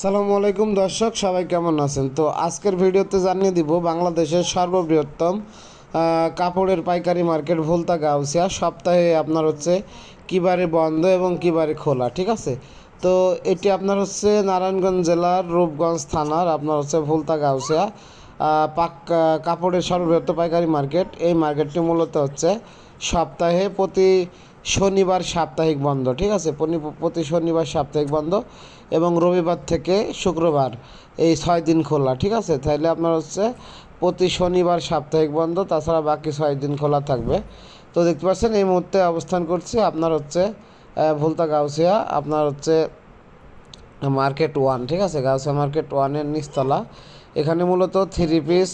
সালামু আলাইকুম দর্শক, সবাই কেমন আছেন? তো আজকের ভিডিওতে জানিয়ে দিব বাংলাদেশের সর্ববৃহত্তম কাপড়ের পাইকারি মার্কেট ভুলতা গাউসিয়া। সপ্তাহে আপনার হচ্ছে কিবারে বন্ধ এবং কিবারে খোলা, ঠিক আছে? তো এটি আপনার হচ্ছে নারায়ণগঞ্জ জেলার রূপগঞ্জ থানার, আপনার হচ্ছে ভুলতা গাউসিয়া পাক কাপড়ের সর্ববৃহত্তম পাইকারি মার্কেট। এই মার্কেটটি মূলত হচ্ছে সপ্তাহে প্রতি শনিবার সাপ্তাহিক বন্ধ, ঠিক আছে? প্রতি শনিবার সাপ্তাহিক বন্ধ এবং রবিবার থেকে শুক্রবার এই ছয় দিন খোলা, ঠিক আছে? তাহলে আপনার হচ্ছে প্রতি শনিবার সাপ্তাহিক বন্ধ, তাছাড়া বাকি ছয় দিন খোলা থাকবে। তো দেখতে পাচ্ছেন, এই মুহূর্তে অবস্থান করছি আপনার হচ্ছে ভুলতা গাউসিয়া, আপনার হচ্ছে মার্কেট ওয়ান, ঠিক আছে? গাউসিয়া মার্কেট ওয়ানের নিচতলা। এখানে মূলত থ্রি পিস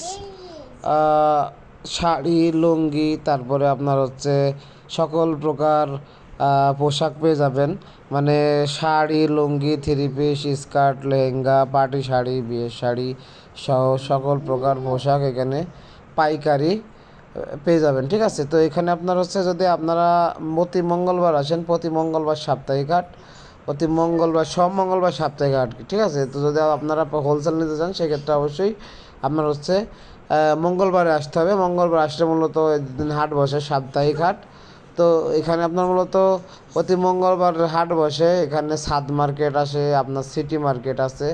শাড়ি, লুঙ্গি, তারপরে আপনার হচ্ছে সকল প্রকার পোশাক পেয়ে যাবেন। মানে sari, lungi, three piece, skirt, lehenga, party sari, বিয়ের শাড়ি সহ সকল প্রকার পোশাক এখানে পাইকারি পেয়ে যাবেন। ঠিক আছে? তো এখানে আপনার হচ্ছে যদি আপনারা প্রতি মঙ্গলবার আসেন, প্রতি মঙ্গলবার সাপ্তাহিক হাট, প্রতি মঙ্গলবার সব মঙ্গলবার সাপ্তাহিক হাট, ঠিক আছে? তো যদি আপনারা হোলসেল নিতে চান, সেক্ষেত্রে অবশ্যই আপনার হচ্ছে মঙ্গলবারে আসতে হবে। মঙ্গলবার আসলে মূলত দিন হাট বসে, সাপ্তাহিক হাট। তো এখানে আপনার মূলত প্রতি মঙ্গলবার হাট বসে। এখানে সাদ মার্কেট আসে, আপনার সিটি মার্কেট আছে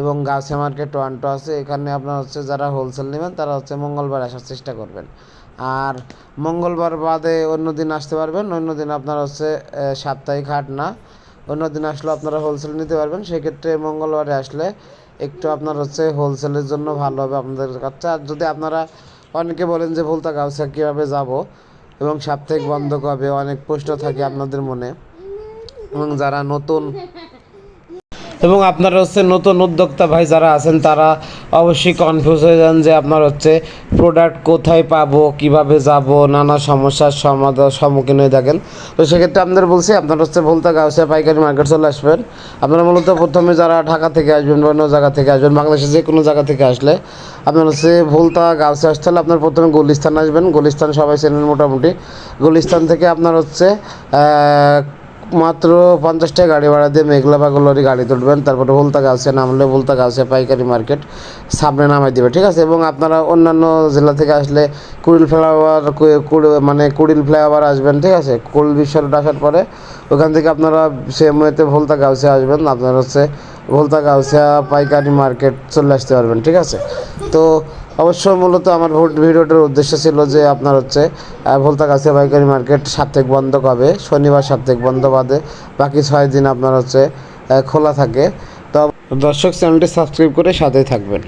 এবং গাছে মার্কেট, ওয়ানটো আছে। এখানে আপনার হচ্ছে যারা হোলসেল নেবেন, তারা হচ্ছে মঙ্গলবার আসার চেষ্টা করবেন। আর মঙ্গলবার বাদে অন্য দিন আসতে পারবেন। অন্য দিন আপনার হচ্ছে সাপ্তাহিক হাট না। অন্য দিন আসলে আপনারা হোলসেল নিতে পারবেন। সেক্ষেত্রে মঙ্গলবারে আসলে একটু আপনার হচ্ছে হোলসেলের জন্য ভালো হবে আপনাদের কাছে। আর যদি আপনারা অনেকে বলেন যে ভুলতা গাউসা কীভাবে যাব এবং সাপ্তাহিক বন্ধ কবে, অনেক প্রশ্ন থাকে আপনাদের মনে। এবং যারা নতুন এবং আপনারা হচ্ছে নতুন উদ্যোক্তা ভাই যারা আছেন, তারা অবশ্যই কনফিউজ হয়ে যান যে আপনার হচ্ছে প্রোডাক্ট কোথায় পাবো, কীভাবে যাব, নানা সমস্যার সমাধান সম্মুখীন হয়ে থাকেন। তো সেক্ষেত্রে আপনাদের বলছি, আপনার হচ্ছে বলতে গাউসে পাইকারি মার্কেট চলে আসবেন। আপনারা মূলত প্রথমে যারা ঢাকা থেকে আসবেন বা অন্য জায়গা থেকে আসবেন, বাংলাদেশের যে কোনো জায়গা থেকে আসলে আপনার হচ্ছে ভুলতা গাউসে আসতে হলে আপনার প্রথমে গুলিস্তান আসবেন। গুলিস্তান সবাই চেনেন মোটামুটি। গুলিস্তান থেকে আপনার হচ্ছে মাত্র পঞ্চাশ টাকা গাড়ি ভাড়া দিয়ে মেঘলা বা গাড়ি তুলবেন। তারপরে ভুলতা গাছে নামলে ভুলতা গাছে পাইকারি মার্কেট, সামনে নামাই দেবে, ঠিক আছে? এবং আপনারা অন্যান্য জেলা থেকে আসলে কুড়িল ফ্লাইওভার মানে কুড়িল ফ্লাইওভার আসবেন, ঠিক আছে? কুড়িল বিশ্বরোড আসার পরে ওখান থেকে আপনারা সেমতে ভুলতা গাউসে আসবেন। আপনারা হচ্ছে ভুলতা গাউসিয়া পাইকারি মার্কেট চলে আসতে পারবেন, ঠিক আছে? তো অবশ্য মূলত আমার ভিডিওটার উদ্দেশ্য ছিল যে আপনার হচ্ছে ভোলতা কাছে পাইকারি মার্কেট সাপ্তাহিক বন্ধ কবে শনিবার সাপ্তাহিক বন্ধ বাদে বাকি ছয় দিন আপনার হচ্ছে খোলা থাকে। তো দর্শক চ্যানেলটি সাবস্ক্রাইব করে সাথেই থাকবেন।